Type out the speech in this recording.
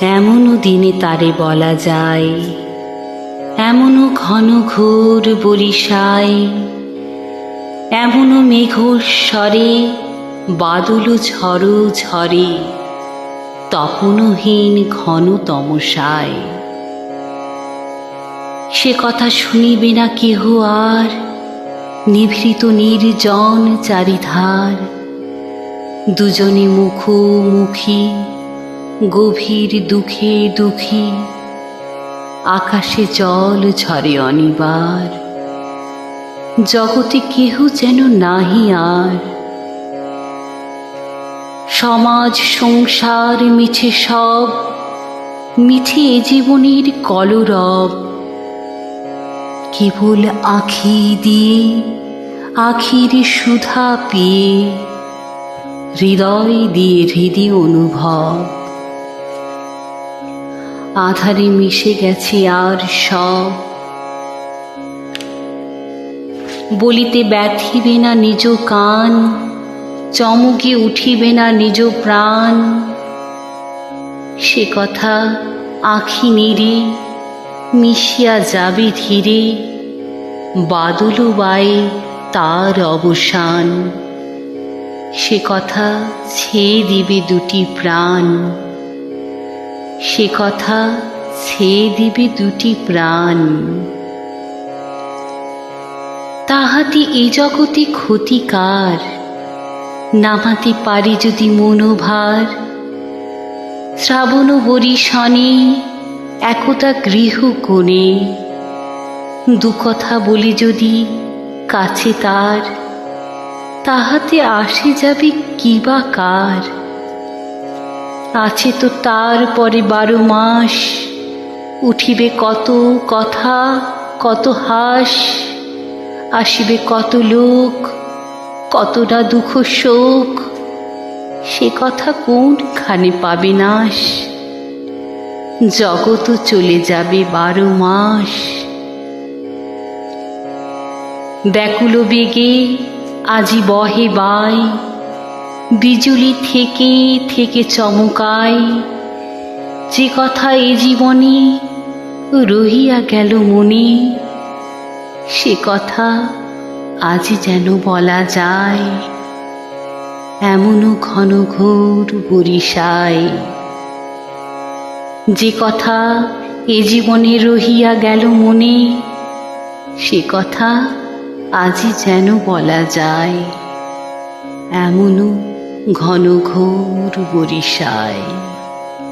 এমনও দিনে তারে বলা যায়। এমনও ঘন ঘোর বরিশায় এমনও মেঘস্বরে বাদল ঝড় ঝরে। তপনহীন ঘন তমসায়। সে কথা শুনিবে না কেহ আর। নিভৃত নির্জন চারিধার। দুজনে মুখোমুখি গভীর দুঃখে দুঃখী, আকাশে জল ঝরে অনিবার। জগতে কেহ যেন নাহি আর। সমাজ সংসার মিছে সব, মিছে এ জীবনের কলরব। কেবল আখি দিয়ে, আখির সুধা পেয়ে, হৃদয় দিয়ে হৃদি অনুভব। আধারে মিশে গেছে আর সব। বলিতে ব্যথিবে না নিজ কান, চমকে উঠিবে না নিজ প্রাণ। সে কথা আখি নিরে মিশিয়া যাবে ধীরে, বাদল বায়ে তার অবসান। সে কথা ছেয়ে দিবে দুটি প্রাণ। সে কথা ছেয়ে দিবে দুটি প্রাণ। তাহাতে এ জগতে ক্ষতিকার নামাতে পারে যদি মনোভার? শ্রাবণ বরিশনে একতা গৃহ কোণে। দু কথা বলে যদি কাছে তার, তাহাতে আসে যাবে কিবা কার? আছে তো তার পরে বারো মাস। উঠিবে কত কথা, কত হাস, আসিবে কত লোক, কতটা দুঃখ শোক। সে কথা কোনখানে পাবে নাশ? জগৎ চলে যাবে বারো মাস। ব্যাকুল বেগে আজি বহে বাই। বিজুলি থেকে থেকে চমকায়। যে কথা এ জীবনে রহিয়া গেল মনে, সে কথা আজ যেন বলা যায়। এমনও ঘন ঘোর বরিশায়। যে কথা এ জীবনে রহিয়া গেল মনে, সে কথা আজই যেন বলা যায়। এমনও ঘন ঘোর বরিশায়